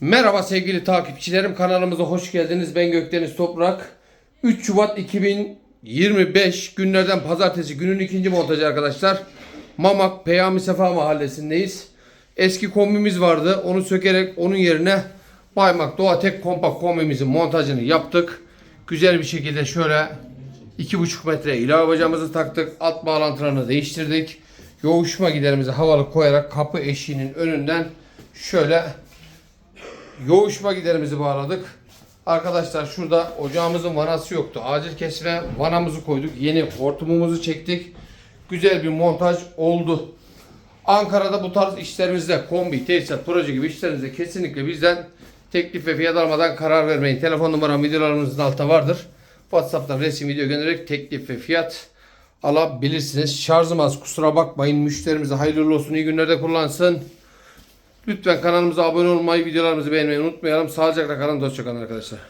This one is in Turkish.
Merhaba sevgili takipçilerim kanalımıza hoş geldiniz. Ben Gökdeniz Toprak. 3 Şubat 2025 günlerden pazartesi günün ikinci montajı arkadaşlar. Mamak Peyami Sefa mahallesindeyiz. Eski kombimiz vardı. Onu sökerek onun yerine Baymak Doğa Tek Kompakt kombimizin montajını yaptık. Güzel bir şekilde şöyle 2,5 metre ilave bacamızı taktık. Alt bağlantılarını değiştirdik. Yoğuşma giderimizi havalı koyarak kapı eşiğinin önünden şöyle yoğuşma giderimizi bağladık. Arkadaşlar şurada ocağımızın vanası yoktu. Acil kesme vanamızı koyduk. Yeni hortumumuzu çektik. Güzel bir montaj oldu. Ankara'da bu tarz işlerimizde kombi, tesisat, proje gibi işlerinizde kesinlikle bizden teklif ve fiyat almadan karar vermeyin. Telefon numaram videolarımızın altında vardır. WhatsApp'tan resim video göndererek teklif ve fiyat alabilirsiniz. Şarjım az kusura bakmayın. Müşterimize hayırlı olsun. iyi günlerde kullansın. Lütfen kanalımıza abone olmayı, videolarımızı beğenmeyi unutmayalım. Sağlıcakla kalın, dostça kalın arkadaşlar.